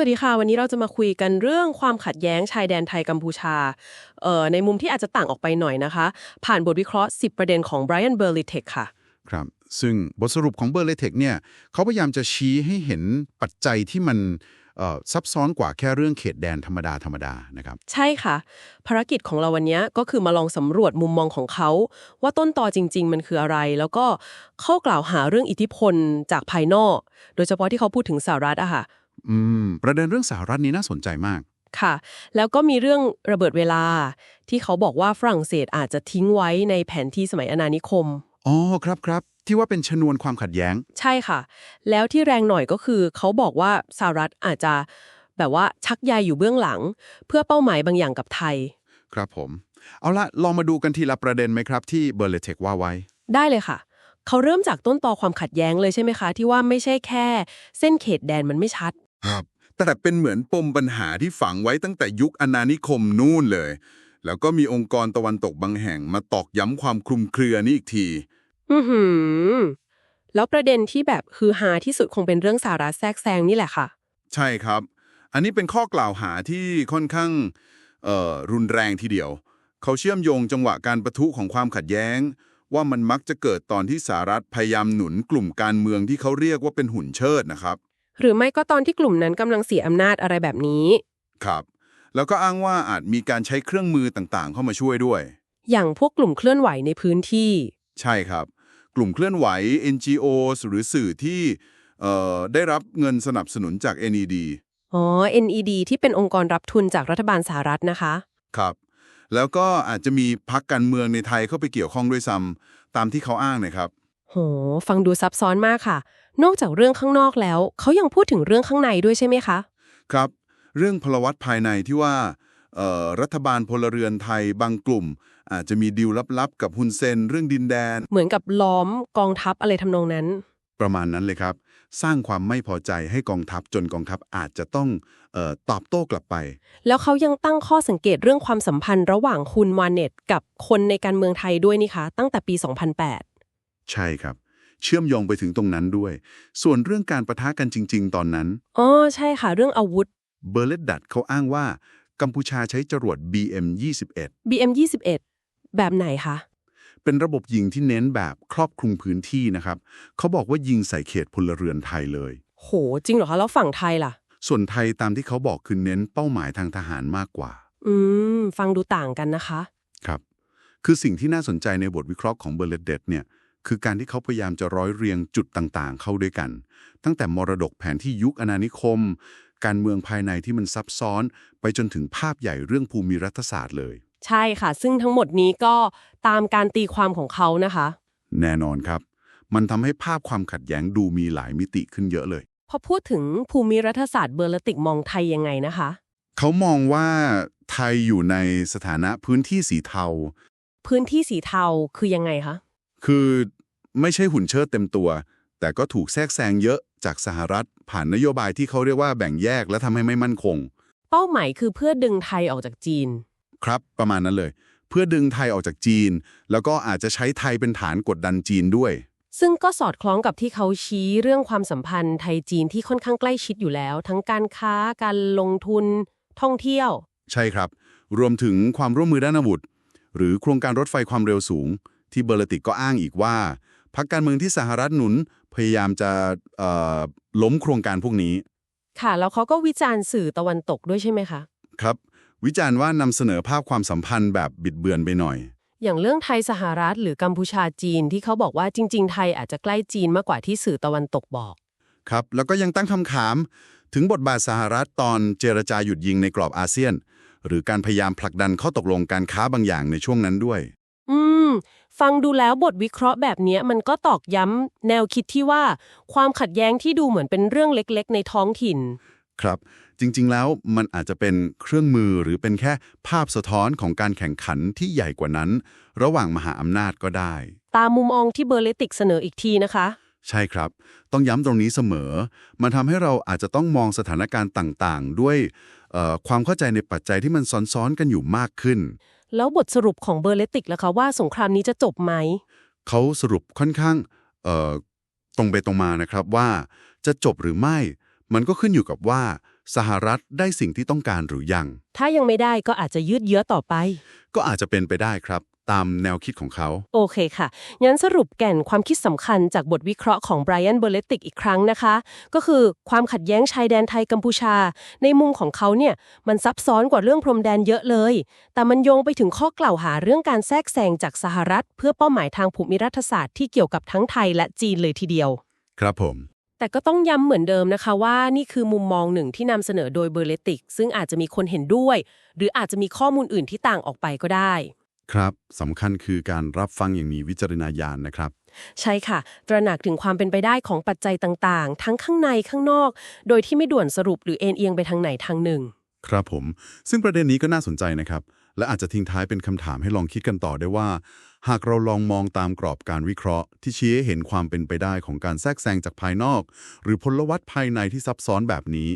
วัสดีค่ะ วันนี้เราจะมาคุยกันเรื่องความขัดแย้งชายแดนไทยกัมพูชาเอ่อในมุมที่อาจจะต่างออกไปหน่อยนะคะ ผ่านบทวิเคราะห์ 10 ประเด็นของ Brian b e r l i t e k ค่ะ ครับ ซึ่งบทสรุปของเบอร์เลเทคเนี่ยเขาพยายามจะชี้ให้เห็นปัจจัยที่มันเอ่อซับซ้อนกว่าแค่เรื่องเขตแดนธรรมดาธรรมดานะครับ ใช่ค่ะ ภารกิจของเราวันนี้ก็คือมาลองสำรวจมุมมองของเขา ว่าต้นตอจริง ๆ มันคืออะไร แล้วก็เข้ากล่าวหาเรื่องอิทธิพลจากภายนอก โดยเฉพาะที่เขาพูดถึงสหรัฐอะค่ะ อืม ประเด็นเรื่องสหรัฐนี้น่าสนใจมาก ค่ะ แล้วก็มีเรื่องระเบิดเวลา ที่เขาบอกว่าฝรั่งเศสอาจจะทิ้งไว้ในแผนที่สมัยอาณานิคม อ๋อ ครับครับ ที่ว่าเป็นชนวนความขัดแย้ง ใช่ค่ะ แล้วที่แรงหน่อยก็คือ เขาบอกว่าสหรัฐอาจจะแบบว่าชักใยอยู่เบื้องหลัง เพื่อเป้าหมายบางอย่างกับไทย ครับผม เอาละลองมาดูกันทีละประเด็นไหมครับ ที่เบอร์เลเทคว่าไว้ ได้เลยค่ะ เขาเริ่มจากต้นตอความขัดแย้งเลยใช่ไหมคะ ที่ว่าไม่ใช่แค่ เส้นเขตแดนมันไม่ชัด ครับ แต่เป็นเหมือนปมปัญหาที่ฝังไว้ตั้งแต่ยุคอาณานิคมนู่นเลย แล้วก็มีองค์กรตะวันตกบางแห่งมาตอกย้ำความคลุมเครือนี่อีกที อือหือ แล้วประเด็นที่แบบคือฮาที่สุดคงเป็นเรื่องสาระแทรกแซงนี่แหละค่ะ ใช่ครับ อันนี้เป็นข้อกล่าวหาที่ค่อนข้างเอ่อรุนแรงทีเดียว เขาเชื่อมโยงจังหวะการประทุของความขัดแย้ง ว่ามันมักจะเกิดตอนที่สหรัฐพยายามหนุนกลุ่มการเมืองที่เขาเรียกว่าเป็นหุ่นเชิดนะครับ หรือไม่ก็ตอนที่กลุ่มนั้นกำลังเสียอำนาจอะไรแบบนี้ ครับ แล้วก็อ้างว่าอาจมีการใช้เครื่องมือต่างๆ เข้ามาช่วยด้วย อย่างพวกกลุ่มเคลื่อนไหวในพื้นที่ ใช่ครับ กลุ่มเคลื่อนไหว NGO หรือสื่อที่เอ่อได้รับเงินสนับสนุนจาก NED อ๋อ NED ที่เป็นองค์กรรับทุนจากรัฐบาลสหรัฐนะคะ ครับ แล้วก็อาจจะมีพักการเมืองในไทยเข้าไปเกี่ยวข้องด้วยซ้ำตามที่เขาอ้างนะครับ โห ฟังดูซับซ้อนมากค่ะ นอกจากเรื่องข้างนอกแล้ว เขายังพูดถึงเรื่องข้างในด้วยใช่ไหมคะ ครับ เรื่องพลวัตภายในที่ว่าเอ่อรัฐบาลพลเรือนไทยบางกลุ่ม อาจจะมีดีลลับๆ กับฮุนเซนเรื่องดินแดน เหมือนกับล้อมกองทัพอะไรทำนองนั้น ประมาณนั้นเลยครับ สร้างความไม่พอใจให้กองทัพจนกองทัพอาจจะต้องเออตอบโต้กลับไป แล้วเขายังตั้งข้อสังเกตเรื่องความสัมพันธ์ระหว่างฮุนวานเน็ตกับคนในการเมืองไทยด้วยนี่คะตั้งแต่ปี 2008 ใช่ครับ เชื่อมโยงไปถึงตรงนั้นด้วย ส่วนเรื่องการประทะกันจริง ๆ ตอนนั้น อ๋อ ใช่ค่ะ เรื่องอาวุธ เบอร์เลดดัตเขาอ้างว่า กัมพูชาใช้จรวด BM-21 BM 21แบบไหนคะ เป็นระบบยิงที่เน้นแบบครอบคลุมพื้นที่นะครับ เขาบอกว่ายิงใส่เขตพลเรือนไทยเลย โห จริงเหรอคะ แล้วฝั่งไทยล่ะ ส่วนไทยตามที่เขาบอกคือเน้นเป้าหมายทางทหารมากกว่า อืม ฟังดูต่างกันนะคะ ครับ คือสิ่งที่น่าสนใจในบทวิเคราะห์ของเบอร์เลดเดตเนี่ย คือการที่เขาพยายามจะร้อยเรียงจุดต่างๆ เข้าด้วยกัน ตั้งแต่มรดกแผนที่ยุคอาณานิคม การเมืองภายในที่มันซับซ้อน ไปจนถึงภาพใหญ่เรื่องภูมิรัฐศาสตร์เลย ใช่ค่ะ ซึ่งทั้งหมดนี้ก็ตามการตีความของเขานะคะ แน่นอนครับ มันทำให้ภาพความขัดแย้งดูมีหลายมิติขึ้นเยอะเลย พอพูดถึงภูมิรัฐศาสตร์เบอร์ลติกมองไทยยังไงนะคะ เขามองว่าไทยอยู่ในสถานะพื้นที่สีเทา พื้นที่สีเทาคือยังไงคะ คือ ไม่ใช่หุ่นเชิดเต็มตัว แต่ก็ถูกแทรกแซงเยอะจากสหรัฐ ผ่านนโยบายที่เขาเรียกว่าแบ่งแยกและทำให้ไม่มั่นคง เป้าหมายคือเพื่อดึงไทยออกจากจีน ครับ ประมาณนั้นเลย เพื่อดึงไทยออกจากจีน แล้วก็อาจจะใช้ไทยเป็นฐานกดดันจีนด้วย ซึ่งก็สอดคล้องกับที่เขาชี้เรื่องความสัมพันธ์ไทยจีนที่ค่อนข้างใกล้ชิดอยู่แล้ว ทั้งการค้าการลงทุน ท่องเที่ยว ใช่ครับ รวมถึงความร่วมมือด้านอาวุธ หรือโครงการรถไฟความเร็วสูง ที่เบอร์ลติกก็อ้างอีกว่า พรรคการเมืองที่สหรัฐหนุนพยายามจะเอ่อล้มโครงการพวกนี้ ค่ะ แล้วเขาก็วิจารณ์สื่อตะวันตกด้วยใช่ไหมคะ ครับ วิจารณ์ว่านำเสนอภาพความสัมพันธ์แบบบิดเบือนไปหน่อย อย่างเรื่องไทยสหรัฐหรือกัมพูชาจีนที่เขาบอกว่าจริง ๆ ไทยอาจจะใกล้จีนมากกว่าที่สื่อตะวันตกบอก ครับ แล้วก็ยังตั้งคำถามถึงบทบาทสหรัฐตอนเจรจาหยุดยิงในกรอบอาเซียน หรือการพยายามผลักดันข้อตกลงการค้าบางอย่างในช่วงนั้นด้วยอืม ฟังดูแล้วบทวิเคราะห์แบบเนี้ยมันก็ตอกย้ำแนวคิดที่ว่า ความขัดแย้งที่ดูเหมือนเป็นเรื่องเล็กๆ ในท้องถิ่น ครับ จริงๆแล้วมันอาจจะเป็นเครื่องมือหรือเป็นแค่ภาพสะท้อนของการแข่งขันที่ใหญ่กว่านั้น ระหว่างมหาอำนาจก็ได้ ตามมุมมองที่เบอร์เลติกเสนออีกทีนะคะใช่ครับ ต้องย้ำตรงนี้เสมอ มันทำให้เราอาจจะต้องมองสถานการณ์ต่างๆ ด้วยเอ่อความเข้าใจในปัจจัยที่มันซ้อนๆกันอยู่มากขึ้น แล้วบทสรุปของเบอร์เลติกล่ะคะว่าสงครามนี้จะจบไหม เขาสรุปค่อนข้างเอ่อตรงไปตรงมานะครับว่าจะจบหรือไม่ มันก็ขึ้นอยู่กับว่าสหรัฐได้สิ่งที่ต้องการหรือยัง ถ้ายังไม่ได้ก็อาจจะยืดเยื้อต่อไป ก็อาจจะเป็นไปได้ครับ ตามแนวคิดของเขา โอเคค่ะ งั้นสรุปแก่นความคิดสำคัญจากบทวิเคราะห์ของไบรอันเบอร์เลติกอีกครั้งนะคะ ก็คือความขัดแย้งชายแดนไทยกัมพูชา ในมุมของเขาเนี่ย มันซับซ้อนกว่าเรื่องพรมแดนเยอะเลย แต่มันโยงไปถึงข้อกล่าวหาเรื่องการแทรกแซงจากสหรัฐ เพื่อเป้าหมายทางภูมิรัฐศาสตร์ที่เกี่ยวกับทั้งไทยและจีนเลยทีเดียว ครับผมแต่ก็ต้องย้ำเหมือนเดิมนะคะว่านี่คือมุมมองหนึ่งที่นำเสนอโดยเบอร์เลติก ซึ่งอาจจะมีคนเห็นด้วย หรืออาจจะมีข้อมูลอื่นที่ต่างออกไปก็ได้ ครับสำคัญคือการรับฟังอย่างมีวิจารณญาณนะครับ ใช่ค่ะ ตระหนักถึงความเป็นไปได้ของปัจจัยต่างๆ ทั้งข้างในข้างนอก โดยที่ไม่ด่วนสรุปหรือเอ็นเอียงไปทางไหนทางหนึ่ง ครับผม ซึ่งประเด็นนี้ก็น่าสนใจนะครับ และอาจจะทิ้งท้ายเป็นคำถามให้ลองคิดกันต่อได้ว่า หากเราลองมองตามกรอบการวิเคราะห์ ที่ชี้ให้เห็นความเป็นไปได้ของการแทรกแซงจากภายนอก หรือพลวัตภายในที่ซับซ้อนแบบนี้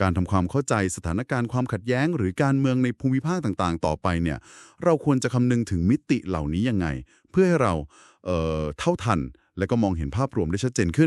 การทำความเข้าใจสถานการณ์ความขัดแย้ง หรือการเมืองในภูมิภาคต่างๆ ต่อไปเนี่ยเราควรจะคำนึงถึงมิติเหล่านี้ยังไง เพื่อให้เราเอ่อเท่าทัน และก็มองเห็นภาพรวมได้ชัดเจนขึ้น